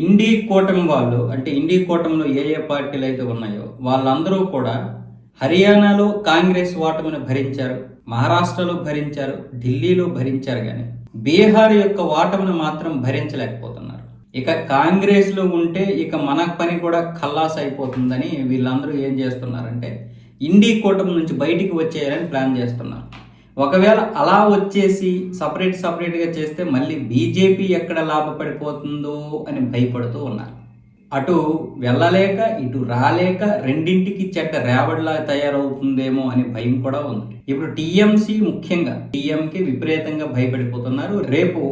ఇండీ కూటమి వాళ్ళు అంటే ఇండీ కూటమిలో ఏ ఏ పార్టీలు అయితే ఉన్నాయో వాళ్ళందరూ కూడా హర్యానాలో కాంగ్రెస్ ఓటమిని భరించారు మహారాష్ట్రలో భరించారు ఢిల్లీలో భరించారు కానీ బీహార్ యొక్క ఓటమిని మాత్రం భరించలేకపోతున్నారు. ఇక కాంగ్రెస్లో ఉంటే ఇక మన పని కూడా ఖల్లాస్ అయిపోతుందని వీళ్ళందరూ ఏం చేస్తున్నారంటే ఇండీ కూటమి నుంచి బయటికి వచ్చేయాలని ప్లాన్ చేస్తున్నారు. ఒకవేళ అలా వచ్చేసి సపరేట్ సపరేట్గా చేస్తే మళ్ళీ బీజేపీ ఎక్కడ లాభపడిపోతుందో అని భయపడుతూ ఉన్నారు. అటు వెళ్ళలేక ఇటు రాలేక రెండింటికి చెడ్డ రేవడిలా తయారవుతుందేమో అనే భయం కూడా ఉంది. ఇప్పుడు టీఎంసీ ముఖ్యంగా టీఎంకి విపరీతంగా భయపడిపోతున్నారు. రేపు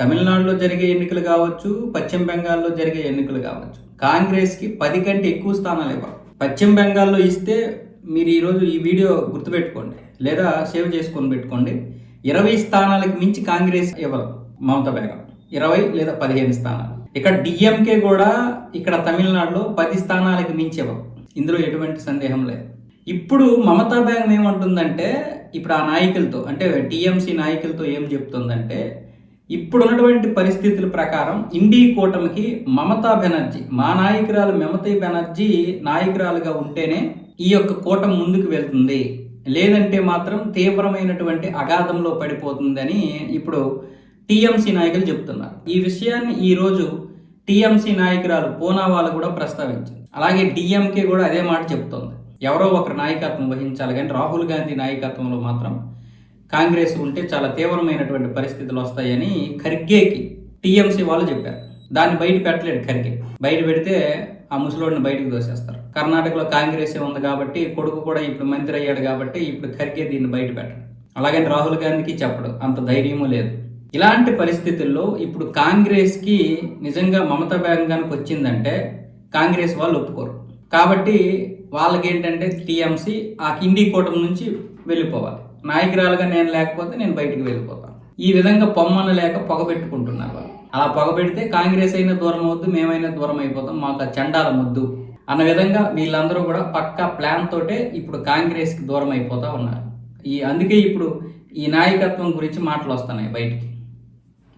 తమిళనాడులో జరిగే ఎన్నికలు కావచ్చు పశ్చిమ బెంగాల్లో జరిగే ఎన్నికలు కావచ్చు. కాంగ్రెస్కి పది కంటే ఎక్కువ స్థానాలు ఇవ్వాలి పశ్చిమ బెంగాల్లో ఇస్తే మీరు ఈరోజు ఈ వీడియో గుర్తుపెట్టుకోండి. లేదా సేవ్ చేసుకొని పెట్టుకోండి. ఇరవై స్థానాలకు మించి కాంగ్రెస్ ఇవ్వరు మమతా బేగం ఇరవై లేదా పదిహేను స్థానాలు. ఇక్కడ డిఎంకే కూడా ఇక్కడ తమిళనాడులో పది స్థానాలకు మించి ఇవ్వరు ఇందులో ఎటువంటి సందేహం లేదు. ఇప్పుడు మమతా బేగం ఏమంటుందంటే ఇప్పుడు ఆ నాయకులతో అంటే టీఎంసీ నాయకులతో ఏం చెప్తుందంటే ఇప్పుడున్నటువంటి పరిస్థితుల ప్రకారం ఇండీ కూటమికి మమతా బెనర్జీ మా నాయకురాలు మమతా బెనర్జీ నాయకురాలుగా ఉంటేనే ఈ యొక్క కూటమి ముందుకు వెళ్తుంది. లేదంటే మాత్రం తీవ్రమైనటువంటి అగాధంలో పడిపోతుందని ఇప్పుడు టీఎంసీ నాయకులు చెప్తున్నారు. ఈ విషయాన్ని ఈరోజు టీఎంసీ నాయకురాలు పూనావాలు కూడా ప్రస్తావించింది. అలాగే డిఎంకే కూడా అదే మాట చెప్తోంది. ఎవరో ఒకరు నాయకత్వం వహించాలి కానీ రాహుల్ గాంధీ నాయకత్వంలో మాత్రం కాంగ్రెస్ ఉంటే చాలా తీవ్రమైనటువంటి పరిస్థితులు వస్తాయని ఖర్గేకి టీఎంసీ వాళ్ళు చెప్పారు. దాన్ని బయట పెట్టలేడు ఖర్గే బయట పెడితే ఆ ముసలోడిని బయటకు దోసేస్తారు కర్ణాటకలో కాంగ్రెస్ ఉంది కాబట్టి కొడుకు కూడా ఇప్పుడు మంత్రి అయ్యాడు కాబట్టి ఇప్పుడు ఖర్గే దీన్ని బయట పెట్టడు. అలాగని రాహుల్ గాంధీకి చెప్పడు. అంత ధైర్యము లేదు. ఇలాంటి పరిస్థితుల్లో ఇప్పుడు కాంగ్రెస్కి నిజంగా మమతా బేగంగానికి వచ్చిందంటే కాంగ్రెస్ వాళ్ళు ఒప్పుకోరు. కాబట్టి వాళ్ళకి ఏంటంటే టీఎంసీ ఆ కిండి కూటమి నుంచి వెళ్ళిపోవాలి. నాయకురాలుగా నేను లేకపోతే నేను బయటికి వెళ్ళిపోతాను. ఈ విధంగా పొమ్మన లేక పొగబెట్టుకుంటున్నారు వాళ్ళు. అలా పొగబెడితే కాంగ్రెస్ అయినా దూరం అవద్దు మేమైనా దూరం అయిపోతాం మాకు ఆ చండాల ముద్దు అన్న విధంగా వీళ్ళందరూ కూడా పక్కా ప్లాన్ తోటే ఇప్పుడు కాంగ్రెస్కి దూరం అయిపోతా ఉన్నారు. ఈ అందుకే ఇప్పుడు ఈ నాయకత్వం గురించి మాటలు వస్తున్నాయి బయటికి.